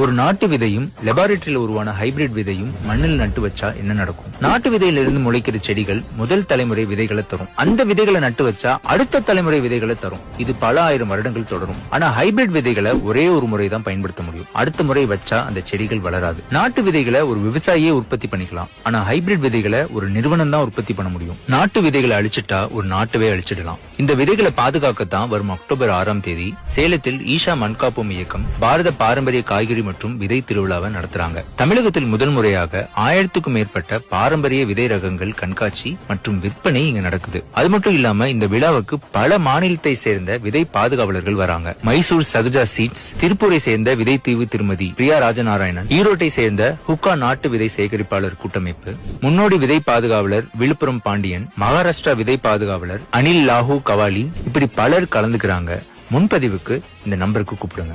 ஒரு நாட்டு விதையும் லெபார்டரியில உருவான ஹைபிரிட் விதையும் மண்ணில் நட்டு வச்சா என்ன நடக்கும்? நாட்டு விதையில இருந்து முளைக்கிற செடிகள் முதல் தலைமுறை விதைகளை தரும். அந்த விதைகளை நட்டு வச்சா அடுத்த தலைமுறை விதைகளை தரும். இது பல ஆயிரம் வருடங்கள் தொடரும். ஆனா ஹைபிரிட் விதைகளை ஒரே ஒரு முறை தான் பயன்படுத்த முடியும். அடுத்த முறை வச்சா அந்த செடிகள் வளராது. நாட்டு விதைகளை ஒரு விவசாயியே உற்பத்தி பண்ணிக்கலாம். ஆனா ஹைபிரிட் விதைகளை ஒரு நிறுவனம் தான் உற்பத்தி பண்ண முடியும். நாட்டு விதைகளை அழிச்சிட்டா ஒரு நாட்டவே அழிச்சிடலாம். இந்த விதைகளை பாதுகாக்கத்தான் வரும் அக்டோபர் ஆறாம் தேதி சேலத்தில் ஈஷா மண்காப்பும் இயக்கம் பாரத பாரம்பரிய காய்கறி காய்கறி மற்றும் விதை திருவிழாவை நடத்துறாங்க. தமிழகத்தில் முதல் முறையாக ஆயிரத்துக்கும் மேற்பட்ட பாரம்பரிய விதை ரகங்கள் கண்காட்சி மற்றும் விற்பனை இங்க நடக்குது. அது மட்டும் இல்லாம இந்த விழாவுக்கு பல மாநிலத்தை சேர்ந்த விதை பாதுகாவலர்கள் வராங்க. மைசூர் சகஜா சீட்ஸ் திருப்பூரை சேர்ந்த விதை தீவு திருமதி பிரியா ராஜநாராயணன் ஈரோட்டை சேர்ந்த ஹுக்கா நாட்டு விதை சேகரிப்பாளர் கூட்டமைப்பு முன்னோடி விதை பாதுகாவலர் விழுப்புரம் பாண்டியன் மகாராஷ்டிரா விதை பாதுகாவலர் அனில் லாஹூ கவாலி இப்படி பலர் கலந்துக்கிறாங்க. முன்பதிவுக்கு இந்த நம்பருக்கு கூப்பிடுங்க.